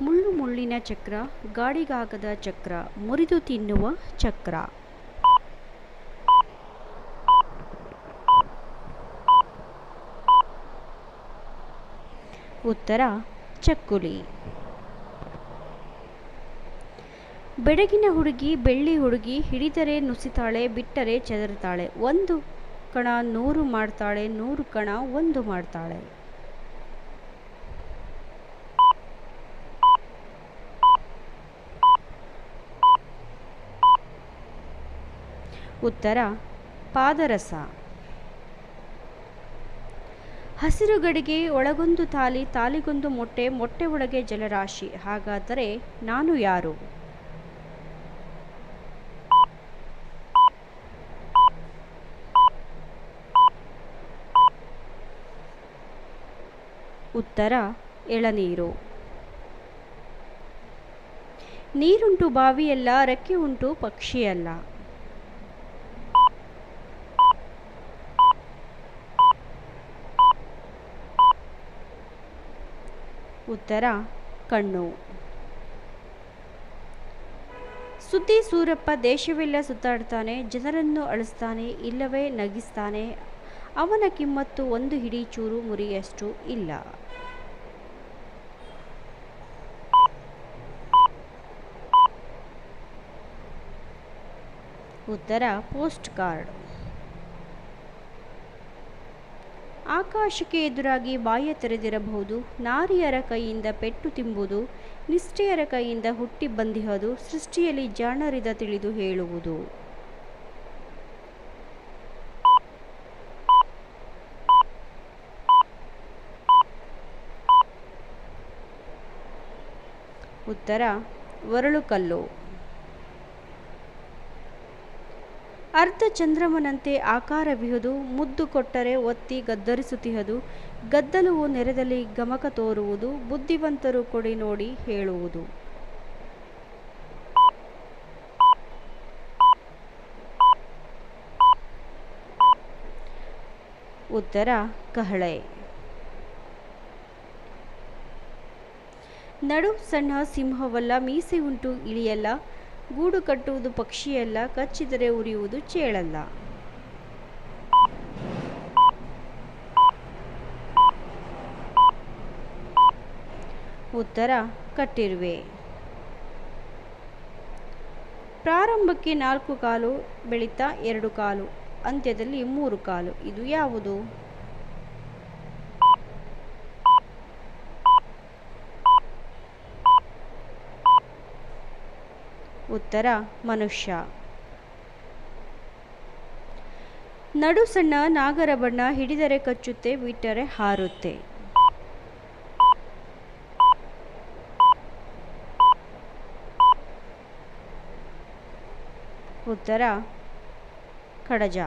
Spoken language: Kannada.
ಮುಳ್ಳು ಮುಳ್ಳಿನ ಚಕ್ರ ಗಾಡಿಗಾಗದ ಚಕ್ರ, ಮುರಿದು ತಿನ್ನುವ ಚಕ್ರ. ಉತ್ತರ, ಚಕ್ಕುಲಿ. ಬೆಡಗಿನ ಹುಡುಗಿ, ಬೆಳ್ಳಿ ಹುಡುಗಿ, ಹಿಡಿದರೆ ನುಸಿತಾಳೆ, ಬಿಟ್ಟರೆ ಚದರ್ತಾಳೆ. ಒಂದು ಕಣ ನೂರು ಮಾಡ್ತಾಳೆ, ನೂರು ಕಣ ಒಂದು ಮಾಡ್ತಾಳೆ. ಉತ್ತರ, ಪಾದರಸ. ಹಸಿರು ಗಡಿಗೆ ಒಳಗೊಂದು ತಾಲಿ, ತಾಲಿಗೊಂದು ಮೊಟ್ಟೆ ಮೊಟ್ಟೆ ಒಳಗೆ ಜಲರಾಶಿ. ಹಾಗಾದರೆ ನಾನು ಯಾರು? ಉತ್ತರ, ಎಳನೀರು. ನೀರುಂಟು ಬಾವಿಯಲ್ಲ ರೆಕ್ಕೆ ಉಂಟು ಪಕ್ಷಿಯಲ್ಲ. ಉತ್ತರ ಕಣ್ಣು ಸುದ್ದಿ ಸೂರಪ್ಪ ದೇಶವೆಲ್ಲ ಸುತ್ತಾಡ್ತಾನೆ, ಜನರನ್ನು ಅಳಿಸ್ತಾನೆ, ಇಲ್ಲವೇ ನಗಿಸ್ತಾನೆ. ಅವನ ಕಿಮ್ಮತ್ತು ಒಂದು ಹಿಡಿ ಚೂರು ಮುರಿಯಷ್ಟು ಇಲ್ಲ. ಉತ್ತರ, ಪೋಸ್ಟ್ ಕಾರ್ಡ್. ಆಕಾಶಕ್ಕೆ ಎದುರಾಗಿ ಬಾಯ ತೆರೆದಿರಬಹುದು, ನಾರಿಯರ ಕೈಯಿಂದ ಪೆಟ್ಟು ತಿಂಬುದು, ನಿಷ್ಠೆಯರ ಕೈಯಿಂದ ಹುಟ್ಟಿ ಬಂದಿಹದು, ಸೃಷ್ಟಿಯಲ್ಲಿ ಜಾಣರಿದ ತಿಳಿದು ಹೇಳುವುದು. ಉತ್ತರ ಒರಳುಕಲ್ಲು ಅರ್ಧ ಚಂದ್ರಮನಂತೆ ಆಕಾರವಿಹುದು ಮುದ್ದು ಕೊಟ್ಟರೆ ಒತ್ತಿ ಗದ್ದರಿಸುತ್ತಿಹದು ಗದ್ದಲವು ನೆರೆದಲ್ಲಿ ಗಮಕ ತೋರುವುದು, ಬುದ್ಧಿವಂತರು ಕೊಡಿ ನೋಡಿ ಹೇಳುವುದು. ಉತ್ತರ, ಕಹಳೆ. ನಡು ಸಣ್ಣ ಸಿಂಹವಲ್ಲ ಮೀಸೆ ಉಂಟು ಇಳಿಯಲ್ಲ ಗೂಡು ಕಟ್ಟುವುದು ಪಕ್ಷಿಯಲ್ಲ, ಕಚ್ಚಿದರೆ ಉರಿಯುವುದು ಚೇಳಲ್ಲ. ಉತ್ತರ, ಕಟ್ಟಿರುವೆ. ಪ್ರಾರಂಭಕ್ಕೆ ನಾಲ್ಕು ಕಾಲು, ಬೆಳೀತಾ ಎರಡು ಕಾಲು, ಅಂತ್ಯದಲ್ಲಿ ಮೂರು ಕಾಲು. ಇದು ಯಾವುದು? ಉತ್ತರ ಮನುಷ್ಯ. ನಡು ಸಣ್ಣ ನಾಗರ ಬಣ್ಣ ಹಿಡಿದರೆ ಕಚ್ಚುತ್ತೆ ಬಿಟ್ಟರೆ ಹಾರುತ್ತೆ. ಉತ್ತರ ಕಡಜ.